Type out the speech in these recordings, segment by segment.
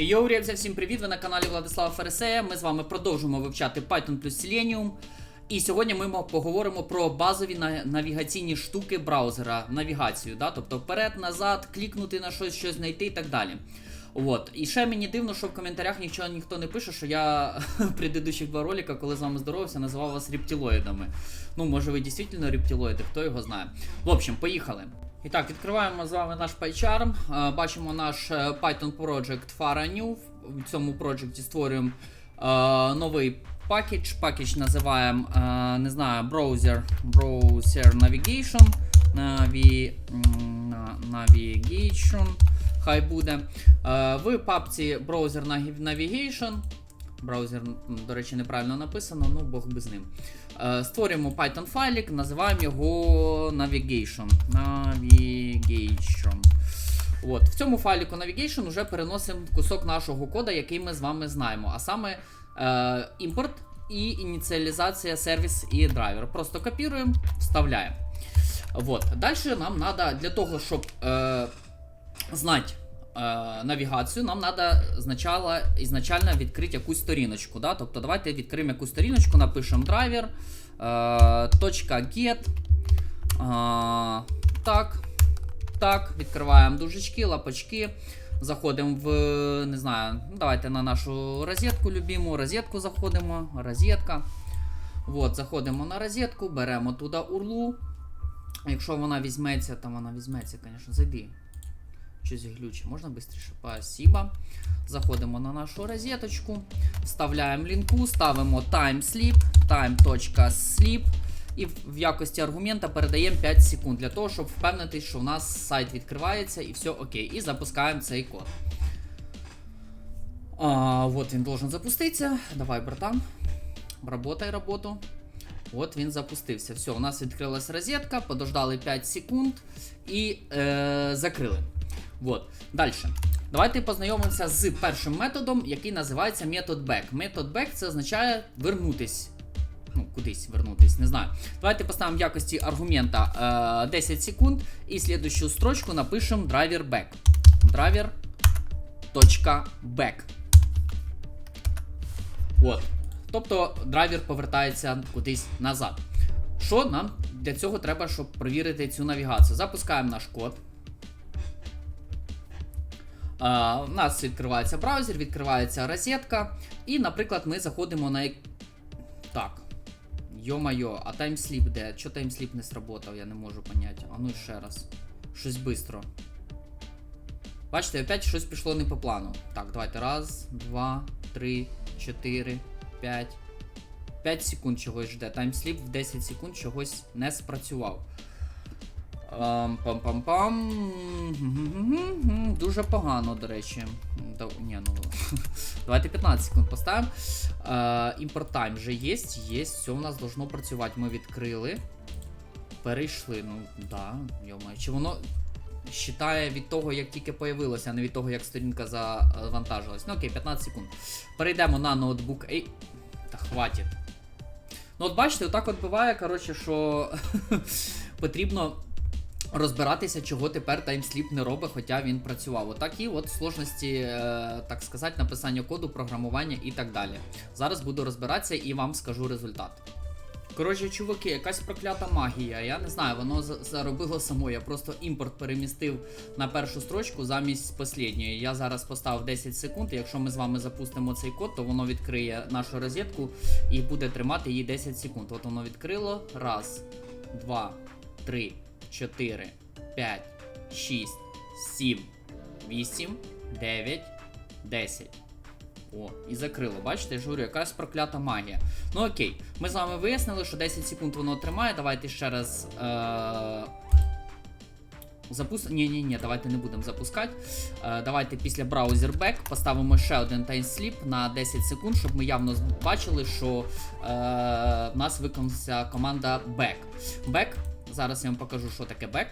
Йоу, ребзя, всім привіт! Ви на каналі Владислава Фересея. Ми з вами продовжуємо вивчати Python плюс Selenium. І сьогодні ми поговоримо про базові навігаційні штуки браузера, навігацію, да? тобто вперед, назад, клікнути на щось, щось знайти і так далі. От. І ще мені дивно, що в коментарях нічого ніхто не пише, що я в предыдущих два ролика, коли з вами здоровався, називав вас рептилоїдами. Ну, може, ви дійсно рептилоїди, хто його знає. В общем, поїхали. І так, відкриваємо з вами наш PyCharm. Е, Бачимо наш е, Python Project Fara New. В цьому проєкті створюємо е, новий пакетж. Пакетж називаємо, не знаю, Browser, Browser Navigation. Navi, Navigation. Хай буде. В папці Browser Nav- Navigation. Браузер, до речі, неправильно написано, ну Бог би з ним. Е, Створюємо Python файлик, називаємо його Navigation. Navigation. От, в цьому файліку Navigation вже переносимо кусок нашого кода, який ми з вами знаємо. А саме е, імпорт і ініціалізація сервіс і драйвер. Просто копіруємо, вставляємо. Вот. Далі нам треба для того, щоб е, знати навігацію, нам треба ізначально відкрити якусь сторіночку. Да? Тобто давайте відкриємо якусь сторіночку, напишемо драйвер, е, .get. Е, так. Так, відкриваємо дужечки, лапочки. Заходимо в, не знаю, давайте на нашу розетку любиму. Розетку заходимо, розетка. Вот, заходимо на розетку, беремо туди урлу. Якщо вона візьметься, там вона візьметься, звісно, зайди. Щось глюче, можна швидше? Спасибо. Заходимо на нашу розеточку, вставляємо лінку, ставимо timesleep, time.sleep і в в якості аргумента передаємо 5 секунд для того, щоб впевнитись, що у нас сайт відкривається і все окей. І запускаємо цей код. А, вот він должен запуститися. Давай, братан. Работай роботу. От він запустився. Все, у нас відкрилась розетка, подождали 5 секунд і е, закрили. Вот. Далі. Давайте познайомимося з першим методом, який називається метод back. Метод back це означає вернутись. Ну, кудись вернутись, не знаю. Давайте поставимо в якості аргумента е, 10 секунд і слідущу строчку напишемо driver back. Driver.back. От. Тобто драйвер повертається кудись назад. Що нам для цього треба, щоб перевірити цю навігацію? Запускаємо наш код. А, у нас відкривається браузер, відкривається розетка. І, наприклад, ми заходимо на. Так. Йо-майо, а таймсліп де? Чо таймсліп не сработав, я не можу поняти. А ну ще раз. Щось швидко. Бачите, опять щось пішло не по плану. Так, давайте. Раз, два, три, чотири, п'ять. 5 секунд чогось жде. Таймсліп в 10 секунд чогось не спрацював. Ам, Пам-пам-пам. Дуже погано, до речі. Ні, ну, давайте 15 секунд поставимо. Імпорт тайм вже є. Є, все у нас должно працювати. Ми відкрили. Перейшли. Ну, да, йомаю. Чи воно считає від того, як тільки появилося, а не від того, як сторінка завантажилась. Ну окей, 15 секунд. Перейдемо на ноутбук. Ей. Та хватить. Ну, от бачите, отак от буває, коротше, що потрібно розбиратися, чого тепер таймсліп не робить, хоча він працював. Отакі от сложності, е, так сказати, написання коду, програмування і так далі. Зараз буду розбиратися і вам скажу результат. Коротше, чуваки, якась проклята магія. Я не знаю, воно заробило само. Я просто імпорт перемістив на першу строчку замість послідньої. Я зараз поставив 10 секунд. і Якщо ми з вами запустимо цей код, то воно відкриє нашу розетку і буде тримати її 10 секунд. От воно відкрило. Раз, два, три, чотири, п'ять, шість, сім, вісім, дев'ять, десять. О, і закрило. Бачите, я ж говорю, якась проклята магія. Ну окей, ми з вами вияснили, що 10 секунд воно тримає. Давайте ще раз. Е- Запус... Ні, ні, ні, давайте не будемо запускати. Е, давайте після браузер back поставимо ще один таймсліп на 10 секунд, щоб ми явно бачили, що е, в нас виконалася команда back. Back. Зараз я вам покажу, що таке back.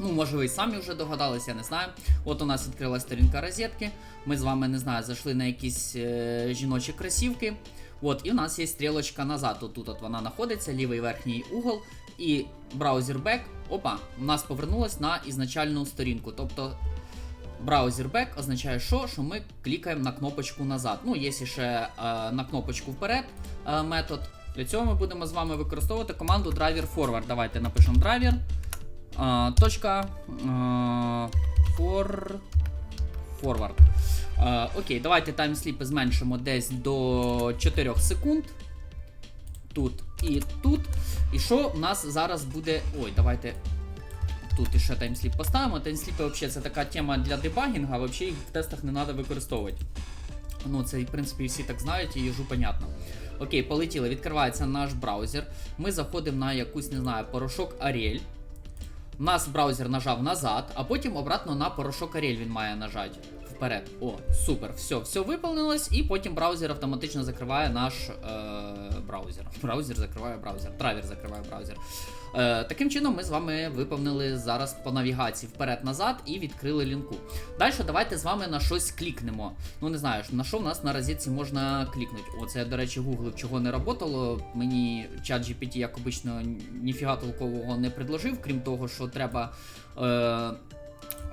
Ну, може, ви і самі вже догадались, я не знаю. От у нас відкрилась сторінка розетки. Ми з вами, не знаю, зайшли на якісь е, жіночі кросівки. От, і у нас є стрілочка назад. От тут от вона знаходиться, лівий верхній угол. І браузер back, опа, у нас повернулась на ізначальну сторінку. Тобто Браузер back означає що? Що ми клікаємо на кнопочку назад. Ну, є ще е, на кнопочку вперед е, метод. Для цього ми будемо з вами використовувати команду driver forward. Давайте напишемо driver. точка for, forward. Окей, давайте таймсліпи зменшимо десь до 4 секунд. Тут і тут. І що у нас зараз буде. Ой, давайте тут іще таймсліп поставимо. Таймсліпи взагалі це така тема для дебагінга, взагалі їх в тестах не треба використовувати. Ну, це, в принципі, всі так знають і їжу понятно. Окей, полетіли. Відкривається наш браузер. Ми заходимо на якусь, не знаю, порошок Ariel. Нас браузер нажав назад, а потім обратно на порошок Ariel він має нажати. Вперед. О, супер, все, все виповнилось, і потім браузер автоматично закриває наш е, браузер. Браузер закриває браузер. Травер закриває браузер. Е, таким чином, ми з вами виповнили зараз по навігації вперед-назад і відкрили лінку. Далі давайте з вами на щось клікнемо. Ну не знаю, на що в нас на розетці можна клікнути. Оце, до речі, гуглив, чого не работало. Мені чат GPT, як обично, ніфіга толкового не предложив, крім того, що треба. Е,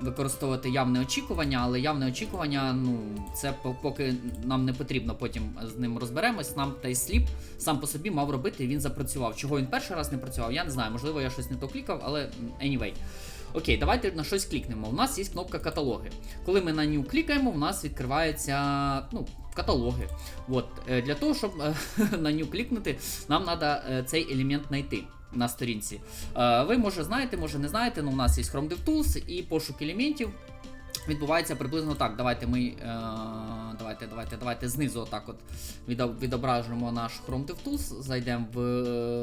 Використовувати явне очікування, але явне очікування, ну це поки нам не потрібно, потім з ним розберемось. Нам той сліп сам по собі мав робити, і він запрацював. Чого він перший раз не працював, я не знаю. Можливо, я щось не то клікав, але anyway. Окей, давайте на щось клікнемо. У нас є кнопка каталоги. Коли ми на нього клікаємо, у нас відкриваються ну, каталоги. От, е, для того, щоб е, на нього клікнути, нам треба цей елемент знайти. На сторінці. Е, Ви може знаєте, може не знаєте, але у нас є Chrome DevTools і пошук елементів відбувається приблизно так. Давайте ми. Е, давайте, давайте, давайте знизу отак от відо- відображимо наш Chrome DevTools, зайдемо в,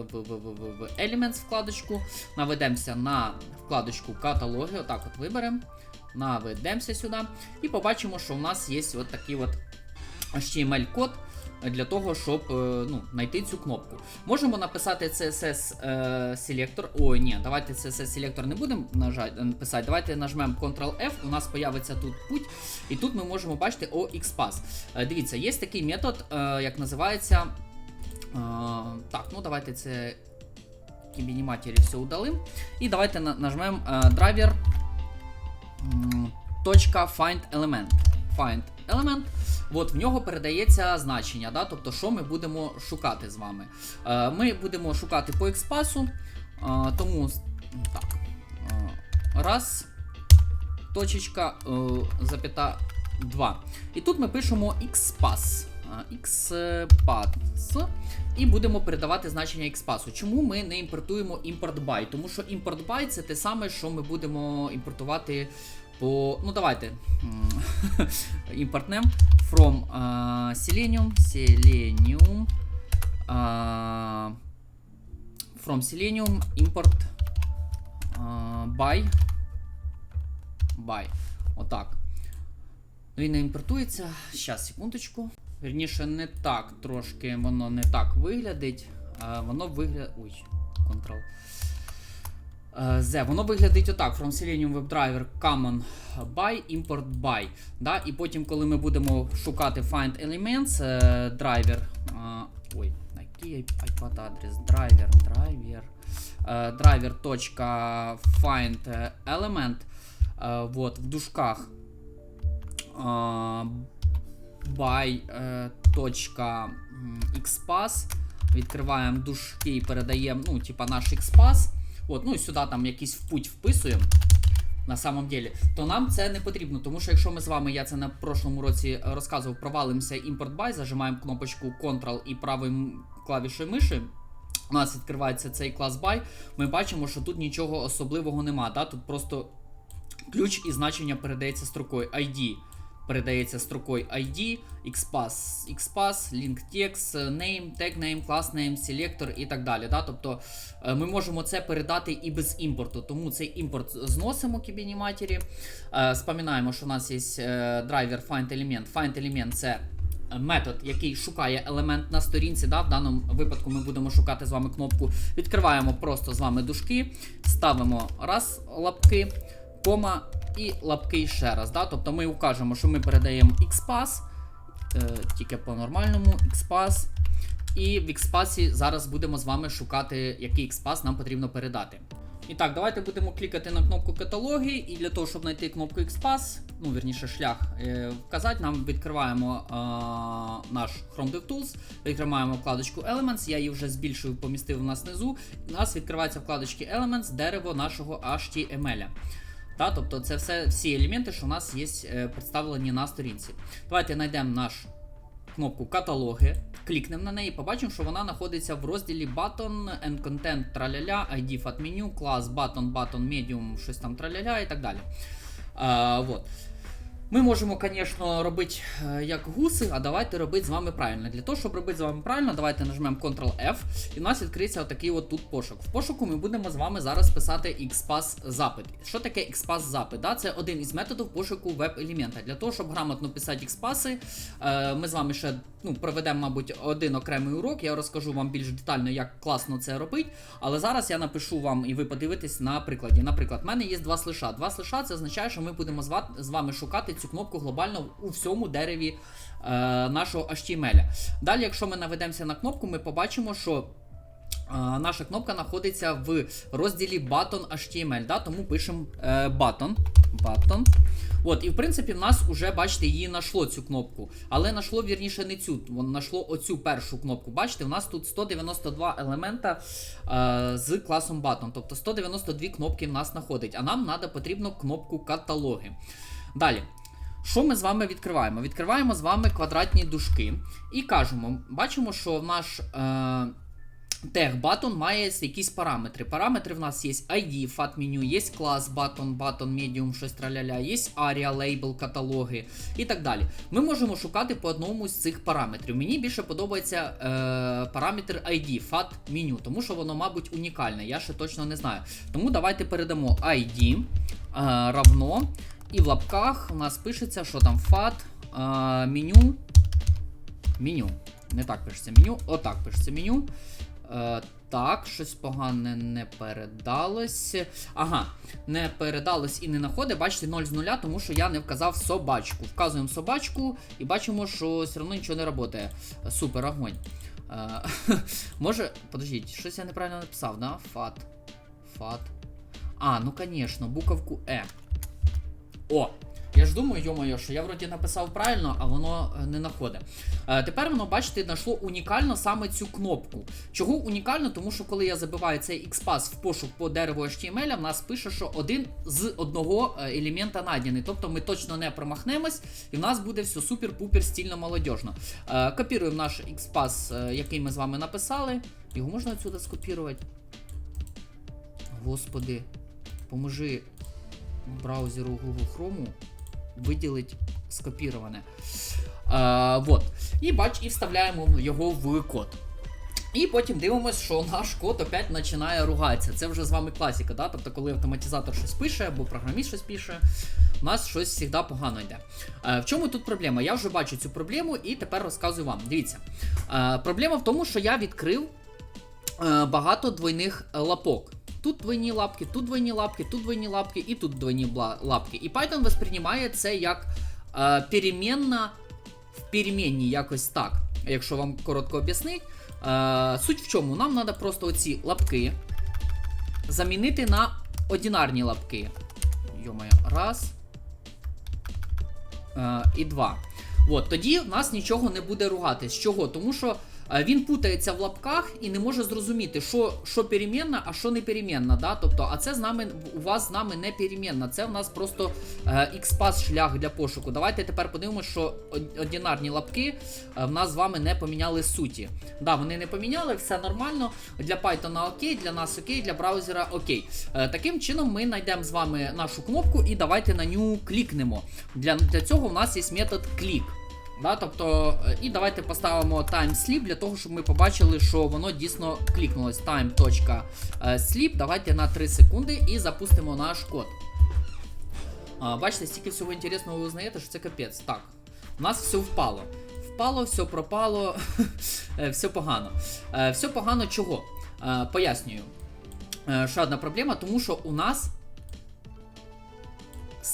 в, в, в, в, Elements вкладочку, наведемося на вкладочку каталоги, отак от виберемо, наведемося сюди і побачимо, що в нас є от такий от HTML-код для того, щоб е, ну, знайти цю кнопку. Можемо написати CSS е, селектор. Ой, ні, давайте CSS селектор не будемо нажати, написати. Давайте нажмемо Ctrl-F, у нас появиться тут путь, і тут ми можемо бачити OXPath. Е, дивіться, є такий метод, е, як називається. Е, так, ну давайте це кібініматері все удалим. І давайте нажмемо е, драйвер find element. Find element. От в нього передається значення, да? тобто, що ми будемо шукати з вами. Е, ми будемо шукати по експасу, е, тому так. Е, раз. Точечка, е, запята 2. І тут ми пишемо xpass. Е, xpass. І будемо передавати значення xpass. Чому ми не імпортуємо import by? Тому що import by це те саме, що ми будемо імпортувати по. Ну, давайте. Імпортнем from е, Selenium. Selenium. е, From Selenium import е, by. By. Отак. Він не імпортується. Щас, секундочку. Вірніше, не так трошки воно не так виглядить. Воно виглядає. Ой, Ctrl. Е, Z. Воно виглядить отак: From Selenium WebDriver Common by, Import by. Да? І потім, коли ми будемо шукати Find Elements, driver. е, ой, який iPad адрес? Driver. е, driver.find element. вот, в дужках е, by е, точка, м, xpass. Відкриваємо дужки і передаємо, ну, типа наш xpass. От, ну сюди там якийсь впуть вписуємо. На самом деле, то нам це не потрібно, тому що якщо ми з вами, я це на прошлому році розказував, провалимося import by, зажимаємо кнопочку Ctrl і правою клавішою миші. У нас відкривається цей клас by, ми бачимо, що тут нічого особливого нема. Да? Тут просто ключ і значення передається строкою ID. Передається строкою ID, XPath, XPath, link text, name, tag name, class selector і так далі. Да? Тобто е, ми можемо це передати і без імпорту. Тому цей імпорт зносимо кібіні матері. Е, Споминаємо, що у нас є драйвер find element. Find element це метод, який шукає елемент на сторінці. Да? В даному випадку ми будемо шукати з вами кнопку. Відкриваємо просто з вами дужки, ставимо раз лапки, кома і лапки ще раз. Да? Тобто ми укажемо, що ми передаємо XPath, е, тільки по-нормальному, XPath, І в експасі зараз будемо з вами шукати, який експас нам потрібно передати. І так, давайте будемо клікати на кнопку каталоги, і для того, щоб знайти кнопку XPass, ну вірніше шлях е, вказати, нам відкриваємо е, наш Chrome DevTools, відкриваємо вкладочку Elements, я її вже збільшив, помістив у нас внизу. У нас відкривається вкладочки Elements, дерево нашого HTML. Та, тобто це все, всі елементи, що у нас є е, представлені на сторінці. Давайте знайдемо нашу кнопку каталоги, клікнемо на неї, побачимо, що вона знаходиться в розділі Button and Content траляля, ID FAT menu, клас Button, Button, Medium, щось там траляля і так далі. А, вот. Ми можемо, звісно, робити е, як гуси, а давайте робити з вами правильно. Для того, щоб робити з вами правильно, давайте нажмемо Ctrl-F, і у нас відкриється отакий от тут пошук. В пошуку ми будемо з вами зараз писати XPath запит. Що таке XPath запит? Да? Це один із методів пошуку веб-елемента. Для того, щоб грамотно писати XPath, е, ми з вами ще ну, проведемо, мабуть, один окремий урок. Я розкажу вам більш детально, як класно це робити. Але зараз я напишу вам, і ви подивитесь на прикладі. Наприклад, в мене є два слиша. Два слиша це означає, що ми будемо з вами шукати цю кнопку глобально у всьому дереві е, нашого HTML. Далі, якщо ми наведемося на кнопку, ми побачимо, що. е, Наша кнопка знаходиться в розділі Button HTML, да? тому пишемо е, button. button. От, і в принципі, в нас вже, бачите, її нашло цю кнопку. Але нашло вірніше не цю, воно нашло оцю першу кнопку. Бачите, у нас тут 192 елемента е, з класом button. Тобто 192 кнопки в нас знаходить. А нам треба потрібно кнопку каталоги. Далі. Що ми з вами відкриваємо? Відкриваємо з вами квадратні дужки і кажемо, бачимо, що наш. Е, Тег button має якісь параметри. Параметри в нас є ID, FAT меню, є клас button, button, medium, щось траляля, є ARIA, label, каталоги і так далі. Ми можемо шукати по одному з цих параметрів. Мені більше подобається е, параметр ID, FAT меню, тому що воно, мабуть, унікальне. Я ще точно не знаю. Тому давайте передамо ID е, равно. І в лапках у нас пишеться, що там FAT, е, меню. Меню. Не так пишеться меню, отак пишеться меню. Е, так, щось погане не передалось. Ага, не передалось і не находить. Бачите, 0 з 0, тому що я не вказав собачку. Вказуємо собачку і бачимо, що все одно нічого не працює. Супер, огонь. Е, може, подождіть, щось я неправильно написав, да? Фат. Фат. А, ну звісно, буковку Е. О! Я ж думаю, йо-моє, що я вроді написав правильно, а воно е, не знаходить. Е, тепер воно, бачите, знайшло унікально саме цю кнопку. Чого унікально? Тому що коли я забиваю цей XPath в пошук по дереву HTML, в нас пише, що один з одного е, елемента найдений. Тобто ми точно не промахнемось, і в нас буде все супер-пупер стільно молодіжно. Е, копіруємо наш XPath, е, який ми з вами написали. Його можна отсюда скопірувати? Господи, поможи браузеру Google Chrome виділить скопіроване. А, вот. І бач, і вставляємо його в код. І потім дивимося, що наш код опять починає ругатися. Це вже з вами класика, да? тобто, коли автоматизатор щось пише або програміст щось пише, у нас щось завжди погано йде. Е, в чому тут проблема? Я вже бачу цю проблему і тепер розказую вам. Дивіться. Е, проблема в тому, що я відкрив багато двойних е, лапок. Тут двойні лапки, тут двойні лапки, тут двойні лапки і тут двойні лапки. І Python восприймає це як е, перемінна в перемінні, якось так. Якщо вам коротко об'яснити. Е, суть в чому? Нам треба просто оці лапки замінити на одинарні лапки. Йомає, раз. Е, і два. От, тоді в нас нічого не буде ругатись. Чого? Тому що е, він путається в лапках і не може зрозуміти, що, що перемінна, а що не перемінна. Да? Тобто, а це з нами у вас з нами не перемінна. Це в нас просто е, XPath шлях для пошуку. Давайте тепер подивимося, що од- одинарні лапки е, в нас з вами не поміняли суті. Да, вони не поміняли, все нормально. Для Python окей, для нас окей, для браузера окей. Е, таким чином ми знайдемо з вами нашу кнопку і давайте на нього клікнемо. Для, для цього в нас є метод клік. Да, тобто, е, і давайте поставимо time-sleep для того, щоб ми побачили, що воно дійсно клікнулось. Time.sleep. Давайте на 3 секунди і запустимо наш код. А, бачите, стільки всього інтересного ви узнаєте, що це капець. Так, у нас все впало. Впало, все пропало, е, все погано. Е, Все погано чого? Е, Пояснюю. Е, Ще одна проблема, тому що у нас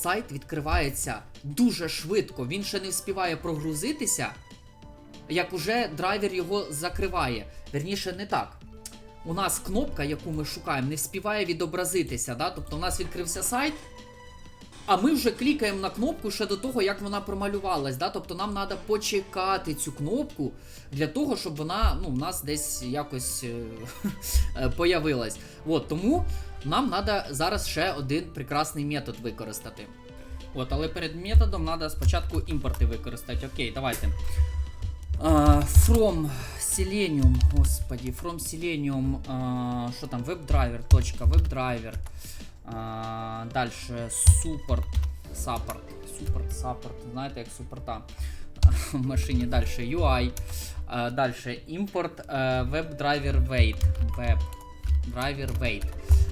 сайт відкривається дуже швидко. Він ще не вспіває прогрузитися. як уже драйвер його закриває. Верніше, не так. У нас кнопка, яку ми шукаємо, не вспіває відобразитися. Да? Тобто у нас відкрився сайт, а ми вже клікаємо на кнопку ще до того, як вона промалювалась. Да? Тобто нам треба почекати цю кнопку для того, щоб вона ну, у нас десь якось е, е, появилась. От, тому нам треба зараз ще один прекрасний метод використати. От, але перед методом треба спочатку імпорти використати. Окей, давайте. Uh, from Selenium, господи, from Selenium, uh, що там, WebDriver, точка, WebDriver. Uh, дальше support, support, support, support, знаєте, як супорта в машині. Дальше UI. Uh, дальше import uh, WebDriver wait. WebDriver wait.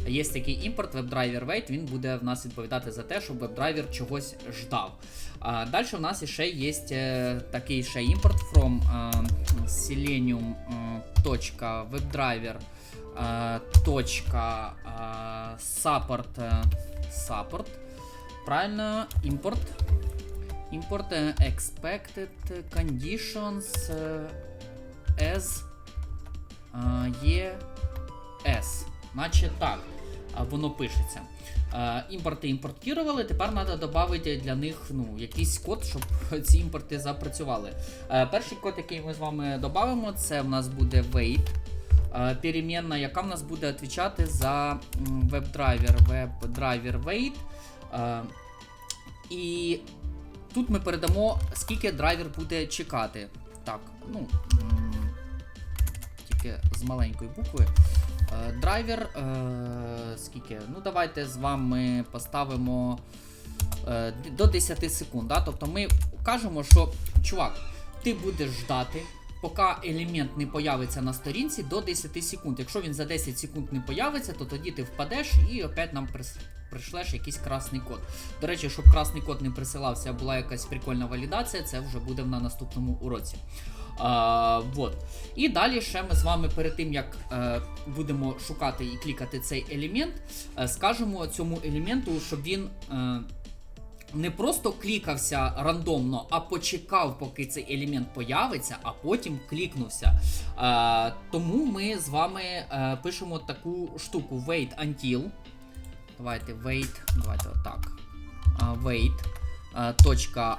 Є такий імпорт WebDriver wait, він буде в нас відповідати за те, щоб WebDriver чогось ждав. А, далі в нас ще є е, такий ще імпорт from е, selenium е, support, support. Правильно, імпорт. Е, expected conditions as є S. Наче так воно пишеться. Імпорти імпортували, тепер треба додати для них ну, якийсь код, щоб ці імпорти запрацювали. Перший код, який ми з вами додамо, це в нас буде wait. Перемінна, яка в нас буде відповідати за WebDriver, WebDriver wait. І тут ми передамо, скільки драйвер буде чекати. Так, ну. Тільки з маленької букви. Е, Драйвер, е, скільки? Ну, давайте з вами поставимо е, до 10 секунд. Да? Тобто ми кажемо, що чувак, ти будеш ждати, поки елемент не появиться на сторінці до 10 секунд. Якщо він за 10 секунд не появиться, то тоді ти впадеш і опять нам пришлеш якийсь красний код. До речі, щоб красний код не присилався, а була якась прикольна валідація, це вже буде на наступному уроці. А, вот. І далі ще ми з вами перед тим, як е, будемо шукати і клікати цей елемент, е, скажемо цьому елементу, щоб він е, не просто клікався рандомно, а почекав, поки цей елемент появиться, а потім клікнувся. Е, тому ми з вами е, пишемо таку штуку wait until. Давайте wait, давайте отак. А, wait. е, Точка.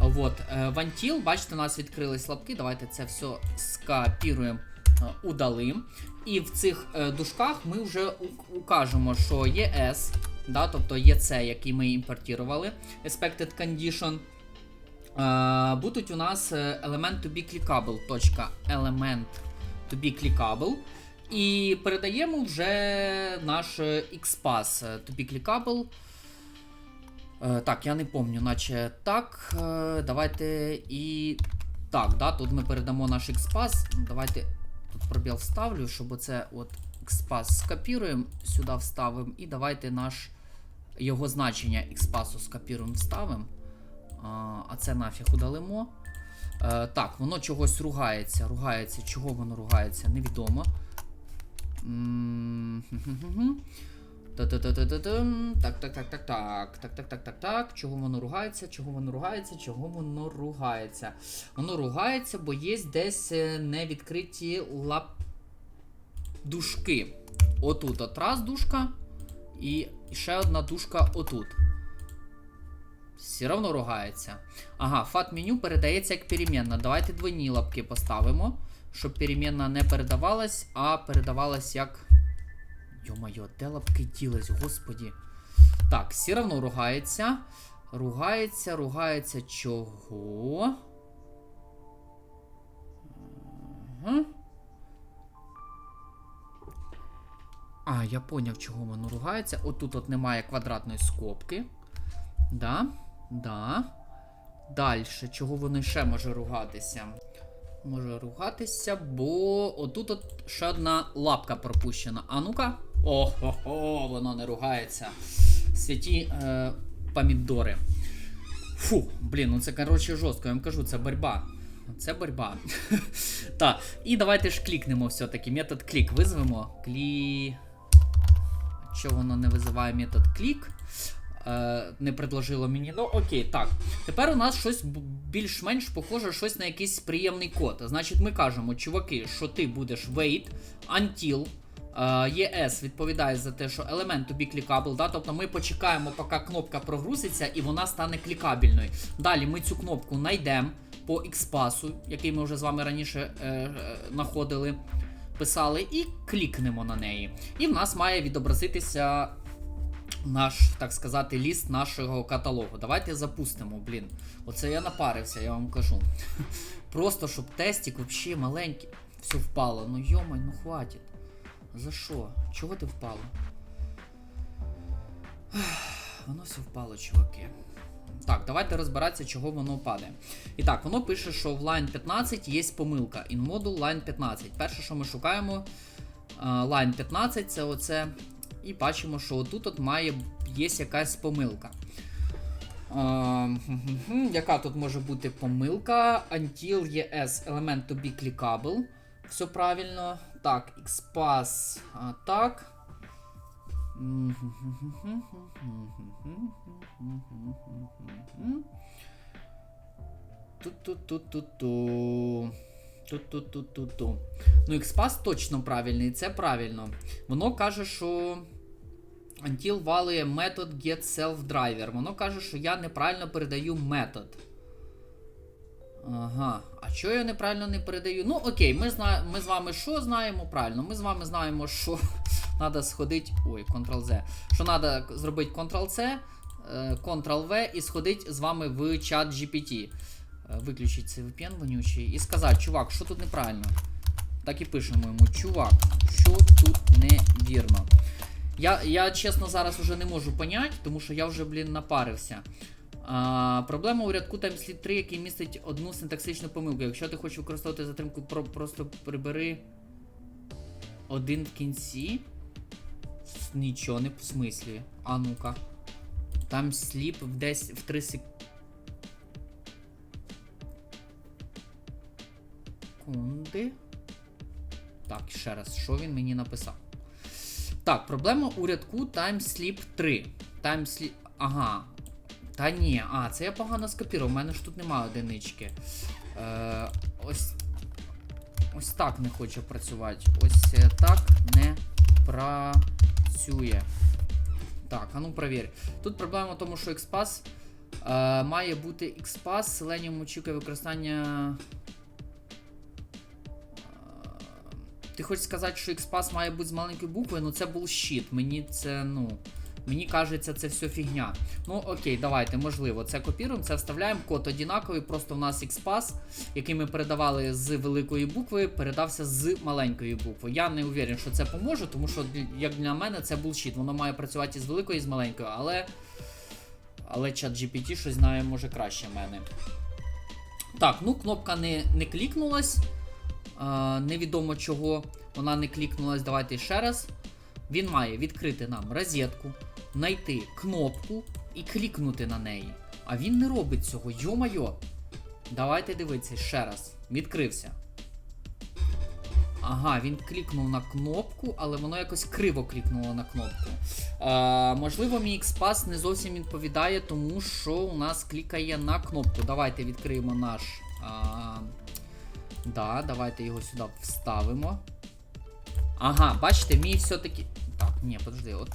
Вот, е, в until, бачите, у нас відкрились лапки. Давайте це все скопіруємо, е, удалим. І в цих е, дужках ми вже укажемо, що є S, да, тобто є це, який ми імпортували, expected condition. Будуть у нас element to be clickable. Element to be clickable. І передаємо вже наш XPath to be clickable. Е, так, я не пам'ятаю, наче так. Е, давайте і. Так, да, тут ми передамо наш XPath. Давайте тут пробіл вставлю, щоб оце от XPath скопіруємо, сюди вставимо. І давайте наш його значення XPath скопіруємо, вставимо. А, а це нафіг удалимо. Е, так, воно чогось ругається. Ругається. Чого воно ругається? Невідомо. Так, так, так, так, так. Так, так, так, так, так. Чого воно ругається? Чого воно ругається? Чого воно ругається? Воно ругається, бо є десь е, невідкриті лап... дужки. Отут от раз дужка. І ще одна дужка отут. Все одно ругається. Ага, фат меню передається як перемінна. Давайте двойні лапки поставимо, щоб перемінна не передавалась, а передавалась як. Йо-моє, де лапки ділись, господі. Так, все одно ругається. Ругається, ругається чого? Ага. А, я поняв, чого воно ругається. Отут от немає квадратної скобки. Да, да. Дальше, чого воно ще може ругатися? Може ругатися, бо отут от ще одна лапка пропущена. А ну-ка. О-хо-хо, воно не ругається. Святі е, помідори. Фу, блін, ну це коротше жорстко, я вам кажу, це борьба. Це борьба. Так, і давайте ж клікнемо все-таки. Метод клік визвемо. Клі. Чого воно не визиває метод клік? Е, не предложило мені. Ну окей, так. Тепер у нас щось більш-менш похоже щось на якийсь приємний код. Значить, ми кажемо, чуваки, що ти будеш wait until е, ES відповідає за те, що елемент be clickable, да? тобто ми почекаємо, поки кнопка прогрузиться і вона стане клікабельною. Далі ми цю кнопку знайдемо по XPath, який ми вже з вами раніше е, е, знаходили, писали, і клікнемо на неї. І в нас має відобразитися наш, так сказати, ліст нашого каталогу. Давайте запустимо, блін. Оце я напарився, я вам кажу. Просто щоб тестик взагалі маленький. Все впало. Ну йомай, ну хватить. За що? Чого ти впало? Воно все впало, чуваки. Так, давайте розбиратися, чого воно падає. І так, воно пише, що в line 15 є помилка. In module line 15. Перше, що ми шукаємо, е, line 15 це оце. І бачимо, що отут от має є якась помилка. Е, Яка тут може бути помилка? Until ES element to be clickable. Все правильно. Так, XPath. А, так. Ту-ту-ту-ту-ту. Ту-ту-ту-ту-ту. Ну, XPath точно правильний, це правильно. Воно каже, що. Until валує метод get self driver. Воно каже, що я неправильно передаю метод. Ага. А чого я неправильно не передаю? Ну, окей, ми зна... ми з вами що знаємо? Правильно, ми з вами знаємо, що треба сходити. Ой, Ctrl-Z. Що треба зробити Ctrl-C, Ctrl-V і сходити з вами в чат GPT. Виключити цей VPN вонючий і сказати, чувак, що тут неправильно? Так і пишемо йому, чувак, що тут невірно. Я, я чесно зараз вже не можу поняти, тому що я вже, блін, напарився. А, проблема у рядку TimeSlip 3, який містить одну синтаксичну помилку. Якщо ти хочеш використовувати затримку, про, просто прибери один в кінці. Нічого не в смислі. А ну-ка. Там сліп десь в 3 секунди. Так, ще раз, що він мені написав? Так, проблема у рядку TimeSlip 3. TimeSlip. Ага. Та ні, а, це я погано скопірував, у мене ж тут немає одинички. Е, Ось. Ось так не хоче працювати. Ось е, так не працює. Так, а ну провір. Тут проблема в тому, що XPath е, має бути XPath, Selenium очікує використання. Ти хочеш сказати, що XPath має бути з маленької букви, ну це булшіт. Мені це, ну. Мені кажеться, це все фігня. Ну окей, давайте, можливо, це копіруємо, це вставляємо. Код однаковий, просто в нас XPath, який ми передавали з великої букви, передався з маленької букви. Я не уверен, що це поможе, тому що, як для мене, це булшіт. Воно має працювати і з великою, і з маленькою, але. Але чат GPT щось знає, може краще мене. Так, ну кнопка не, не клікнулась. А, невідомо чого вона не клікнулась. Давайте ще раз. Він має відкрити нам розетку, знайти кнопку і клікнути на неї. А він не робить цього, йо-майо. Давайте дивитися ще раз. Відкрився. Ага, він клікнув на кнопку, але воно якось криво клікнуло на кнопку. А, можливо, мій XPath не зовсім відповідає, тому що у нас клікає на кнопку. Давайте відкриємо наш. А, да, давайте його сюди вставимо. Ага, бачите, мій все-таки. Так, ні, подожди, от.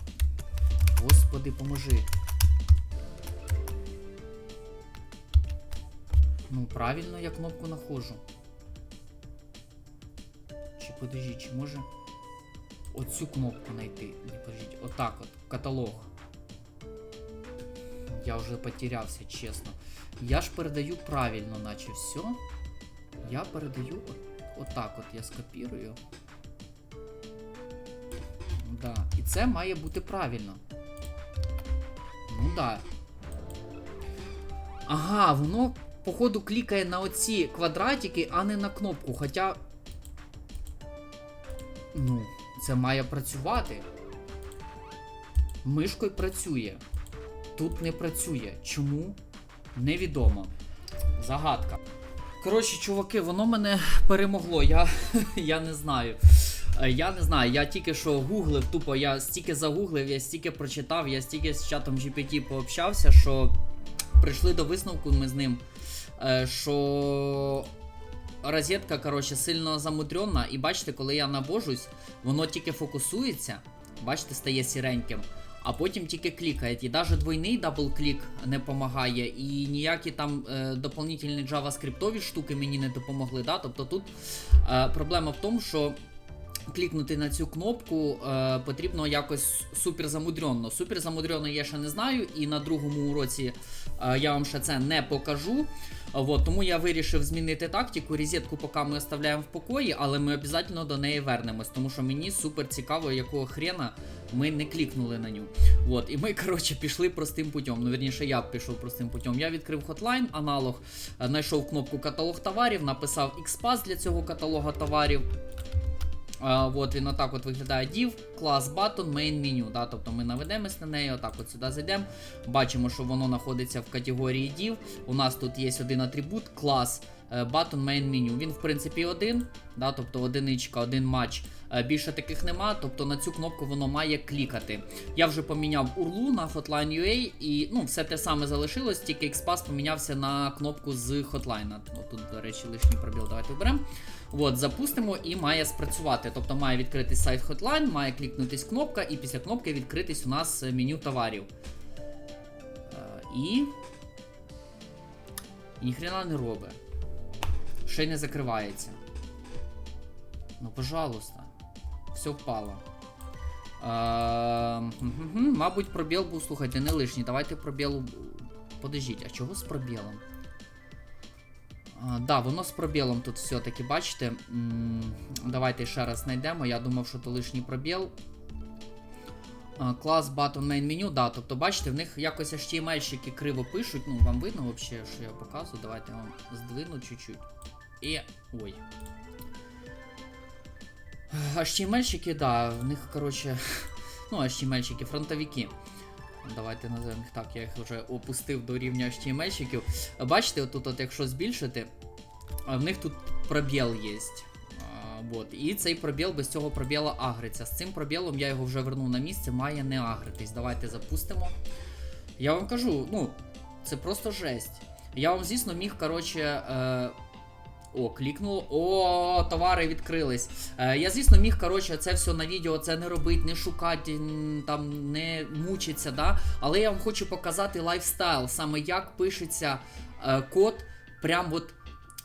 Господи, поможи. Ну, правильно я кнопку нахожу. Чи подожди, чи може. Оцю кнопку знайти. Не подождіть, отак от, каталог. Я вже потерявся, чесно. Я ж передаю правильно, наче все. Я передаю отак от я скопірую. Да. І це має бути правильно. Ну да. Ага, воно, походу, клікає на оці квадратики, а не на кнопку. Хоча. Ну, це має працювати. Мишкою працює. Тут не працює. Чому? Невідомо. Загадка. Коротше, чуваки, воно мене перемогло. Я, я не знаю. Е, Я не знаю, я тільки що гуглив, тупо я стільки загуглив, я стільки прочитав, я стільки з чатом GPT пообщався, що прийшли до висновку ми з ним. е, що розетка, коротше, сильно замудрена, і бачите, коли я набожусь, воно тільки фокусується, бачите, стає сіреньким. А потім тільки клікає. І навіть двойний дабл-клік не допомагає, і ніякі там е, дополнительні JavaScript штуки мені не допомогли. Да? Тобто тут е, проблема в тому, що клікнути на цю кнопку е, потрібно якось супер замудрено. Супер замудрено я ще не знаю, і на другому уроці е, я вам ще це не покажу. Вот, тому я вирішив змінити тактику. Розетку поки ми оставляємо в покої, але ми обов'язково до неї вернемось, тому що мені супер цікаво, якого хрена ми не клікнули на ню. Вот, і ми, коротше, пішли простим путем. Ну, вірніше, я пішов простим путем. Я відкрив хотлайн, аналог, е, знайшов кнопку каталог товарів, написав XPath для цього каталога товарів. А, от він отак от виглядає div, клас button, main menu. Да? Тобто ми наведемось на неї, отак от сюди зайдемо. Бачимо, що воно знаходиться в категорії div. У нас тут є один атрибут, клас е, button main menu. Він, в принципі, один, да? тобто одиничка, один матч. Е, Більше таких нема, тобто на цю кнопку воно має клікати. Я вже поміняв URL на Hotline UA і ну, все те саме залишилось, тільки XPath помінявся на кнопку з Hotline. Ну, тут, до речі, лишній пробіл. Давайте вберемо. От, запустимо і має спрацювати. Тобто має відкритись сайт Hotline, має клікнутись кнопка, і після кнопки відкритись у нас меню товарів. Е, І. І ніхрена не робить. Ще й не закривається. Ну, пожалуйста. Все впало. Е, Мабуть, пробіл був, слухайте, не лишній. Давайте пробіл. Подождіть, а чого з пробілом? А, да, воно з пробілом тут все-таки, бачите. Давайте ще раз знайдемо. Я думав, що то лишній пробіл. Клас button main menu, да, тобто, бачите, в них якось HTML-щики криво пишуть. Ну, вам видно взагалі, що я показую. Давайте я вам здвину чуть-чуть. І. Ой. HTML-щики, да, в них, коротше. Ну, HTML-щики, фронтовики. Давайте називаємо їх так, я їх вже опустив до рівня HTML-щиків. Бачите, отут, от, якщо збільшити, в них тут пробіл є. Вот. І цей пробіл без цього пробіла агриться. З цим пробілом я його вже вернув на місце, має не агритись. Давайте запустимо. Я вам кажу, ну, це просто жесть. Я вам, звісно, міг, коротше. О, клікнуло. О, товари відкрились. Е, я, звісно, міг, коротше, це все на відео це не робити, не шукати, там, не мучитися, да? Але я вам хочу показати лайфстайл, саме як пишеться е, код, прям от.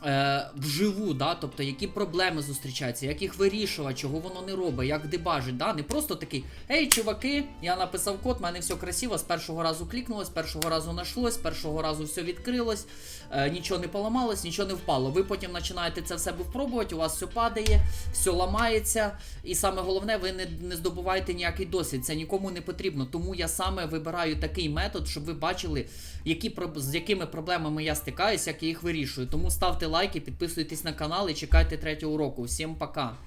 Е, вживу, да, тобто які проблеми зустрічаються, як їх вирішувати, чого воно не робить, як дебажить, да, не просто такий, ей, чуваки, я написав код, в мене все красиво, з першого разу клікнулось, з першого разу знайшлось, з першого разу все відкрилось, е, нічого не поламалось, нічого не впало. Ви потім починаєте це в себе впробувати, у вас все падає, все ламається, і саме головне, ви не, не здобуваєте ніякий досвід. Це нікому не потрібно. Тому я саме вибираю такий метод, щоб ви бачили, які з якими проблемами я стикаюсь, як я їх вирішую. Тому ставте лайки, підписуйтесь на канал і чекайте третього уроку. Всім пока!